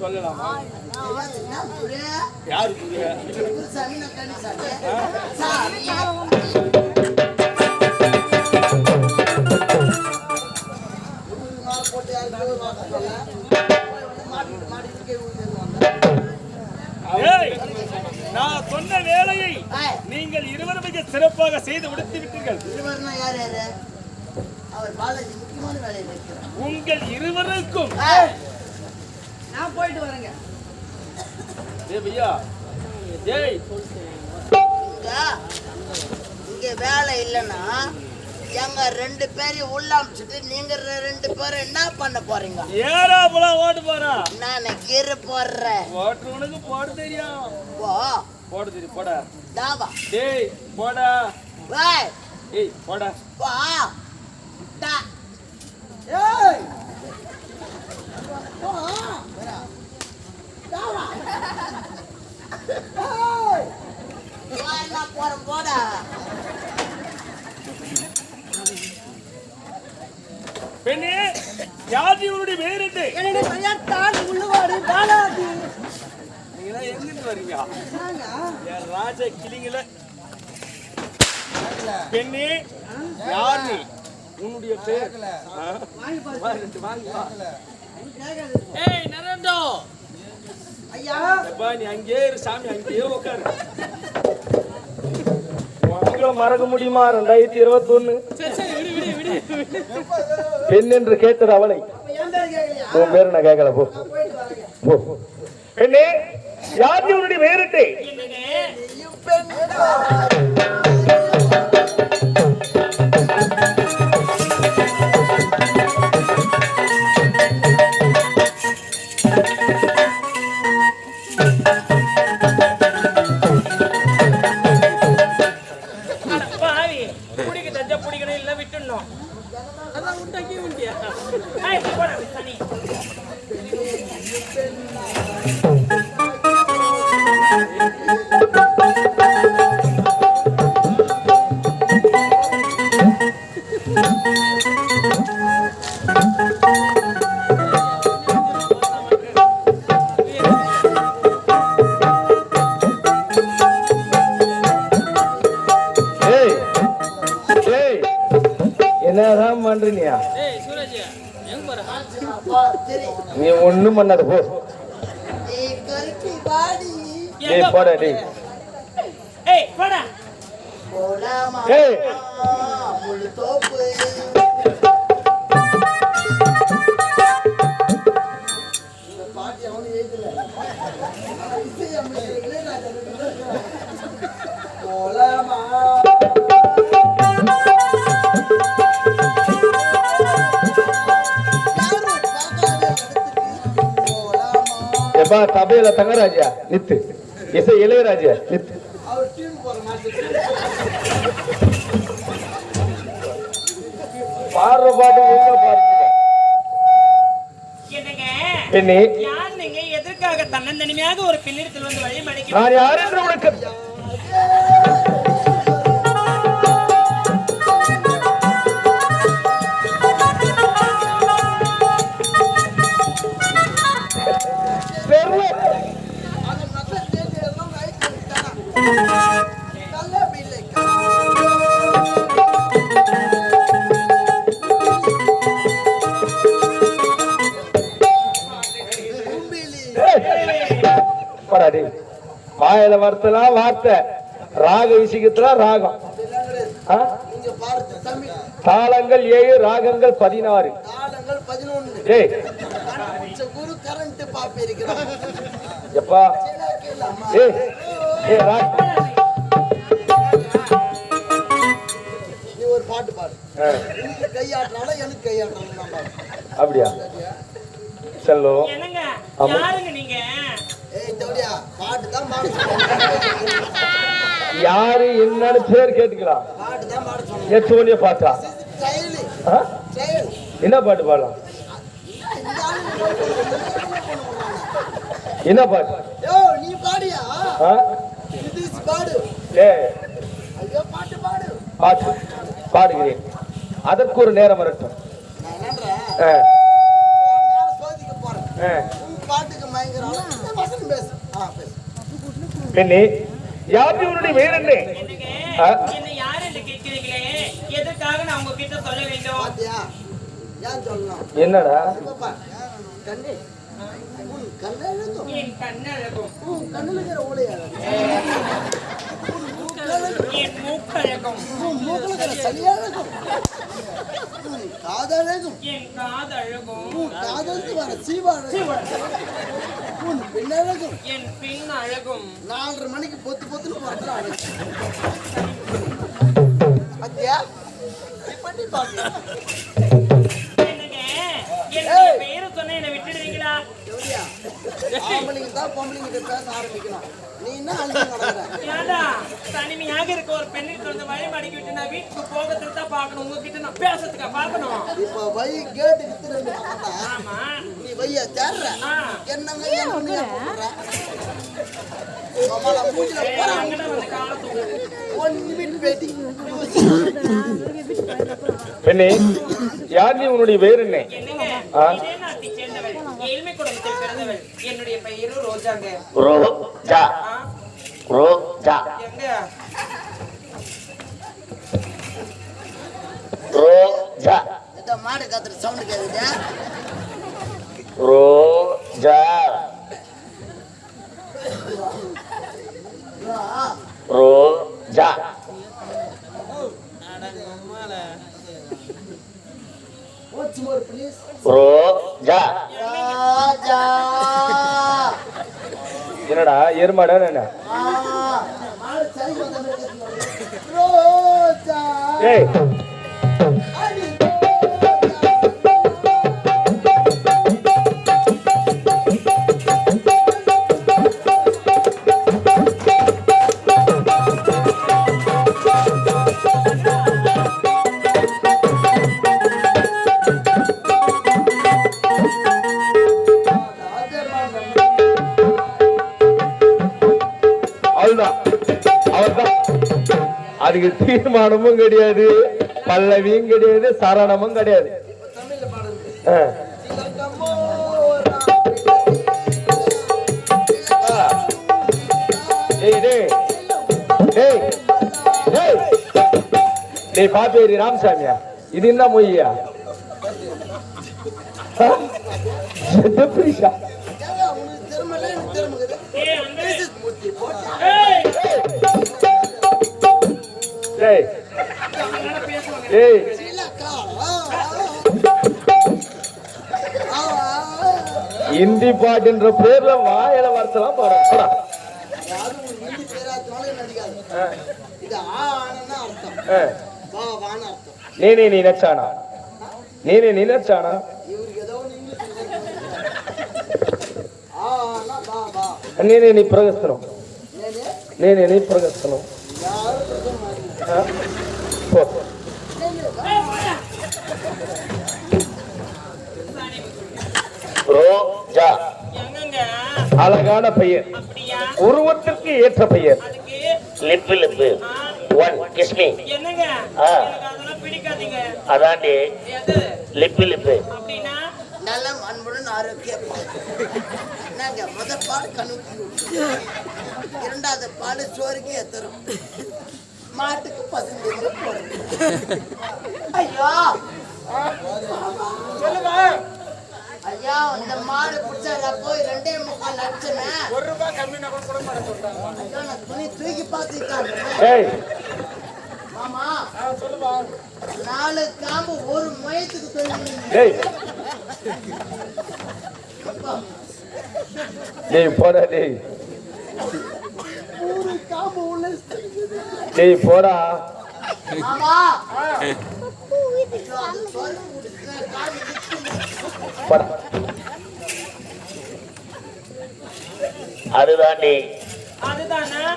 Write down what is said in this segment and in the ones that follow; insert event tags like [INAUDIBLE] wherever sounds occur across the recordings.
சொல்லலாமா? யாரு நான் சாமி சொன்ன வேலையை. நீங்கள் இருவரும் மிக சிறப்பாக செய்து முடித்து விட்டீர்கள் இருவர்னா யார் யாரு? அவர் பாலாஜி முக்கியமான வேலையில் இருக்கிறார் உங்கள் இருவருக்கும். நான் போயிட்டு வரேங்க. இங்க வேலை இல்லைன்னா எங்க ரெண்டு பேரையும் உள்ள அமிச்சிட்டு நீங்க ரெண்டு பேரும் என்ன பண்ண போறீங்க? ஏறா ஓட்டு போறா நான் கீரை போடுறேன். ஓட்டு உனக்கு போட தெரியும். போ. போட தெரியும் போட. தாவா டேய் போடா. ஏய் போடா. போ. பெண்ணே யாதி உன்னுடைய பேர் என்ன என்னுடைய பெயர் தான் உள்ளுவாடு பாலாஜி. நீங்க எங்கிட்டு வரீங்க? என் ராஜ கிளிங்கள பெண்ணே யார் நீ உன்னுடைய. கேட்காது. ஏய், நரேந்தோ. ஐயா! அப்பா, நீ அங்கேயே இரு சாமி அங்கேயே உட்காரு மறக்க முடியுமா? ரெண்டாயிரத்தி இருபத்தி ஒண்ணு சரி, சரி, விடு, விடு, விடு, விடு. பெண் என்று கேட்டது அவளை உன் பேரு நான் கேட்கல போ. பெண்ணே யாதி உன்னுடைய பேருட்டு? பண்ணாத போ. ஏய் கருப்பி இசை இளையராஜா நித்து அவர் டியூன் போற மாதிரி பாடுற பாட்டு நீங்க எதற்காக தன்னந்தனிமையாக ஒரு பிள்ளிடத்தில் வந்து வழி மடிக்க நான் யார் என்று உனக்கு வாயில வார்த்தைலாம் வார்த்தை. ராக விஷயத்துல ராகம். தாளங்கள் ஏழு ராகங்கள் பதினாறு. ஏய். எப்பா? ஏய் ராக் நீ ஒரு பாட்டு பாடு கையாட்டுறால எனக்கு அப்படியா செல்லும். யாருங்க நீங்க? ஏய் தோடியா பாட்டு தான் பாட சொன்னேன் [LAUGHS] யாரு என்னன்னு பேர் கேட்டுக்கலாம் பாட்டு தான் பாட சொன்னேன் எத்தோனிய பாட்டா? என்ன பாட்டு பாடலாம்? என்ன பாட்டு? நீ பாடியா? பாடு. பாட்டு பாடு. பாட்டு. பாடுகிறேன். அதற்கு ஒரு நேரம் வரட்டும். பாட்டுக்கு மயங்கறால பெண்ணே யாரு உன்னுடைய வேறு என்ன என்னடா காதழகும் காதழகும் வர சீவாழகும் உன் பின்னழகும் என் பின் அழகும். நாலரை மணிக்கு பொத்து பொத்துன்னு படுத்துற அழகு பாத்தியா? நீ பண்ணி தனிமையாக இருக்க ஒரு பெண்ணுக்கு வந்து வழி மடக்கி விட்டு நான் வீட்டுக்கு போகிறதுக்கு தான் பார்க்கணும். உங்ககிட்ட நான் பேசுறதுக்கா பார்க்கணும்? இப்ப வை கேட்டு பார்த்தா ஆமா. ஆ. என்னங்க என்ன பெண்ணே யார் நீ? உன்னுடைய வேறு என்ன? என்னங்க? ஆ. இதே நாட்டை சேர்ந்தவள். ஏழ்மை குடும்பத்தில் பிறந்தவள். என்னுடைய பெயரும் ரோஜாங்க. ரோஜா ஆ, ரோஜா எங்க? ரோஜா இந்த மாடு கத்துற சவுண்ட் கேக்குதா ரோஜா ரோஜா வாட்ஸ் மோர் ப்ளீஸ் ரோஜா ராஜா என்னடா அதுக்கு கிடையாது. பல்லவியும் கிடையாது சரணமும் கிடையாது. நீ டேய் பாப்பேரி ராமசாமியா? இது என்ன மொய்யா [LAUGHS] இந்தி பாட்டுன்ற பேர்ல வாயில வார்த்தைலாம் பாடுறா யாரும் உனக்கு ஹிந்தி தெரியாததுனால நடிக்காது இது ஆ ஆனன்னா அர்த்தம் வா வான்னு அர்த்தம் నేనే నీ నచ్చానా నేనే నీ నచ్చానా இவருக்கு ஏதோ ஒன்று இங்கிலீஷ் ஆ ஆனா வா வா నేనే నీ ప్రగస్తున్నాం நேனே నేనే నీ ప్రగస్తున్నాం யாரும் சொல்ல மாட்டீங்க ఆ? పో. ரோஜா அழகான பெயர் உருவத்திற்கு ஏற்ற பெயர் அதுக்கு? Lip lip one kiss me அதாண்டி. லிப்பு லிப்பு நலம் அன்புடன் ஆரோக்கியம் என்னங்க முத பால் கணுக்கு இரண்டாவது பால் சோறுக்கு எத்தரும் மாட்டுக்கு பசுந்து ஐயோ! சொல்லுங்க. இந்த மாடு பிடிச்சா போய் ரெண்டே முக்கால் லட்சமே ஒரு ரூபாய் கம்மினா கூட கொடுக்க மாட்டேன் சொல்றாங்க. ஐயோ, நான் துணி தூக்கி பார்த்துட்டாங்க ஏய். மாமா நாலு காம்பு ஒரு மயத்துக்கு தொழில் டேய் டேய் போடா டேய். ஒரு காம்பு உள்ள டேய் போடா. மாமா. அதுதானே.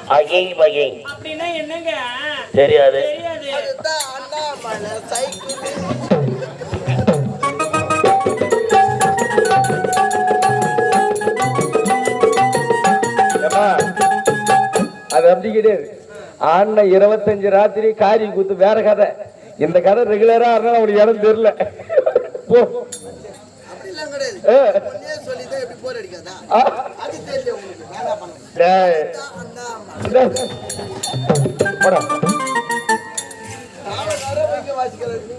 அகை வகை. தெரியாது. தெரியாது. அதுதான் அண்ணாமலை சைக்கிள். ஏம்மா, அது அப்படி கிடையாது. ஆண்ண இருபத்தஞ்சு ராத்திரி காரி கூத்து வேற கதை. இந்த கதை ரெகுலரா இருந்தாலும் அவனுக்கு இடம் தெரியல. போ. அப்படிலாம் கிடையாது ஏ, முன்னே சொல்லிதான் எப்படி போர் அடிக்காதா ஆ, அது தெரியல உங்களுக்கு வேண்டாம் பண்ணுங்க டேய், அண்ணா டேய். போடா நாலு நேரம் வைக்க வாசிக்கிறது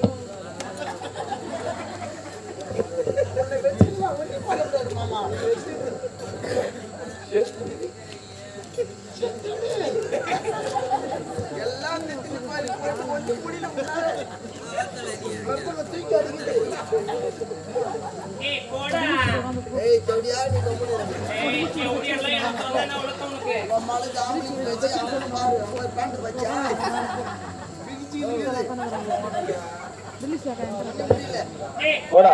உன்னை வச்சுக்கலாம், ஒண்ணும் பண்ண முடியாது மாமா. எல்லாம் நிறுத்தி நிப்பாடி போட்டு ஒண்ணும் முடியல உன்னால. ஏய் போடா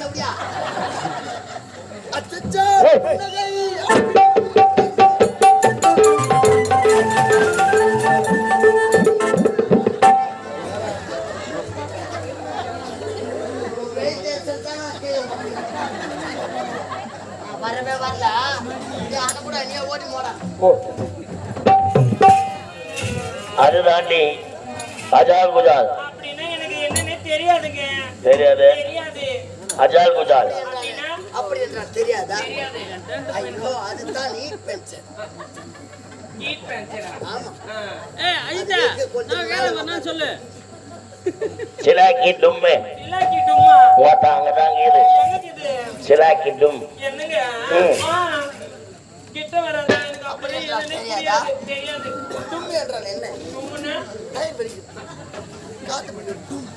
செவடியா? அச்சச்சோ, சொல்லு. சிலாக்கி டும்மு ஓட்டா இது. இது? சிலாக்கி டும் என்னங்க? ம். ஆ, கிட்ட வராத? எனக்கு அப்படியே என்னன்னே தெரியாது. தெரியாது? தும்மி என்றால் என்ன? டும்முன்னா டயர் வலிக்குது. காத்து. டும்.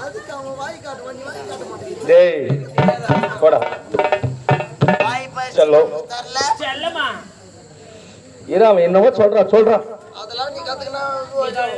அதுக்கு அவன் செல்லமா. இரு அவன் என்னவோ சொல்றான் சொல்றான் அதெல்லாம் நீ கத்துக்கினா இதெல்லாம்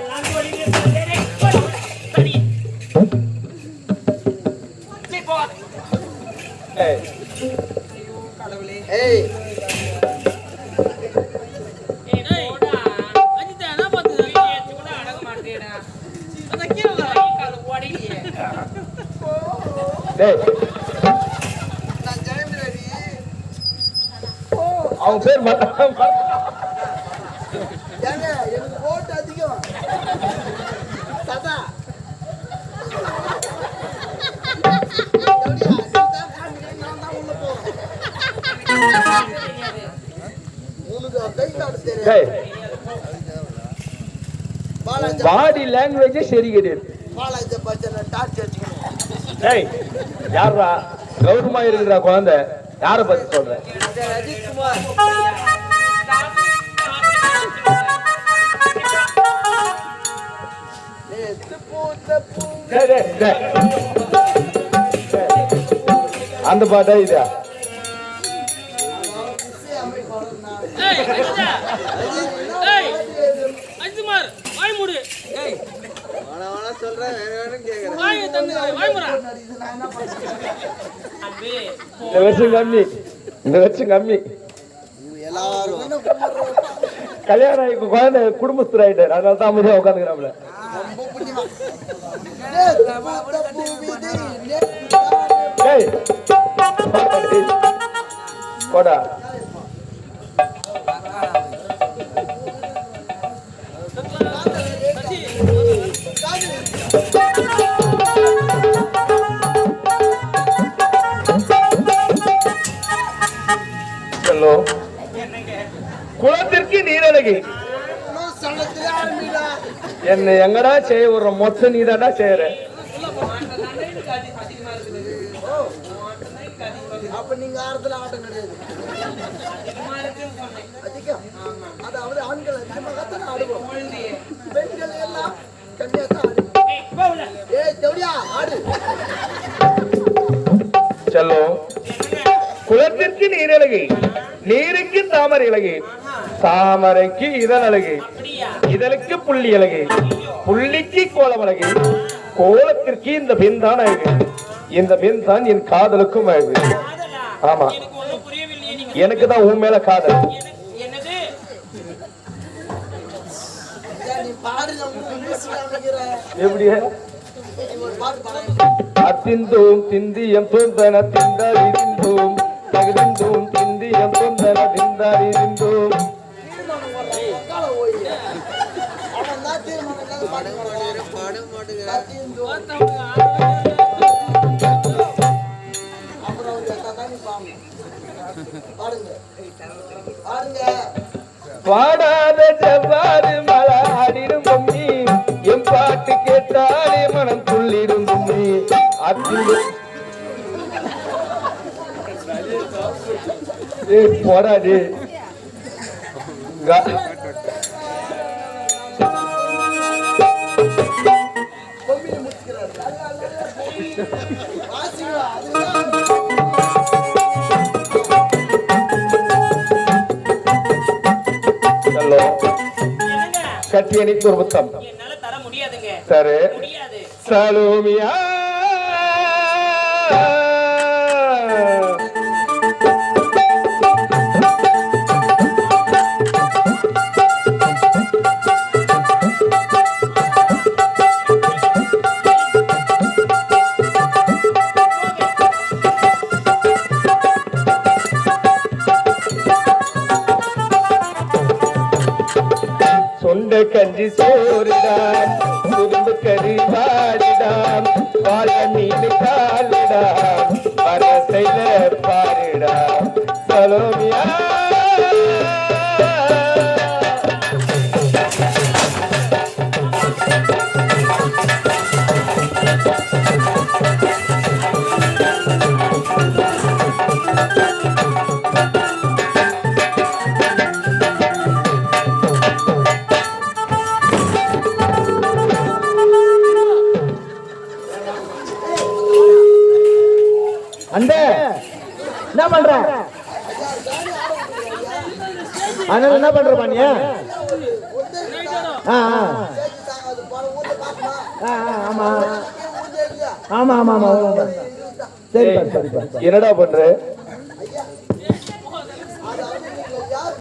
பாடி லாங்குவேஜே சரி கிடையாது டேய் யாரா கௌரவமா இருக்கிற குழந்தை. யாரை பத்தி சொல்ற? அஜித்குமார் நேத்து பூத்த பூ டேய், டேய், டேய். டேய். அந்த பாட்டா இதா இந்த வருஷம் கம்மி. இந்த வருஷம் கம்மி. எல்லாரும்? கல்யாணம் ஆகி குழந்தை குடும்பஸ்தர் ஆயிட்டாரு. அதனால தான் உட்காந்துக்கிறாப்ல ரொம்ப என்ன எங்கடா செய்ய விடுற? மொத்தம் நீ தான்டா செய்யற. அப்ப நீங்க ஆரத்துல ஆட்டம் கிடையாது. அதாவது ஆண்கள் அதிகமாகத்தான் ஆடுவோம். பெண்கள் எல்லாம் கம்மியாத்தான் ஆடுவோம். ஏய், தேவடியா ஆடு. செல்லும் குளத்திற்கு நீரழகி நீருக்கு தாமரை அழகு தாமரைக்கு இதழ் அழகு. இதழுக்கு புள்ளி அழகு. புள்ளிக்கு கோலம் அழகு. கோலத்திற்கு இந்த பெண் தான் அழகு. இந்த பெண் தான் என் காதலுக்கும் அழகு. ஆமா. எனக்கு தான் உன் மேல காதல். எனக்கு- எப்படியா அத்திந்தோம் திந்தியம் தூந்தன திந்தோம் பாடாத செவ்வாறு மலாடிடும் பொம்மி என் பாட்டு கேட்டாலே மனம் துள்ளிடும் பொம்மி அத்திந்து ஏய் போடாடி கட்டி அணிக்கு ஒரு முத்தம் என்னால தர முடியாதுங்க. சரி. முடியாது. சலோமியா. கஞ்சி சோறுதான் குடும்ப கறி பாடிதான் வாழ மீன் கால என்ன பண்றப்பா நீ ஆ, ஆ. ஆ, ஆ, ஆமா ஆமா ஆமா ஆமா ஆமா. சரிப்பா சரிப்பா என்னடா பண்ற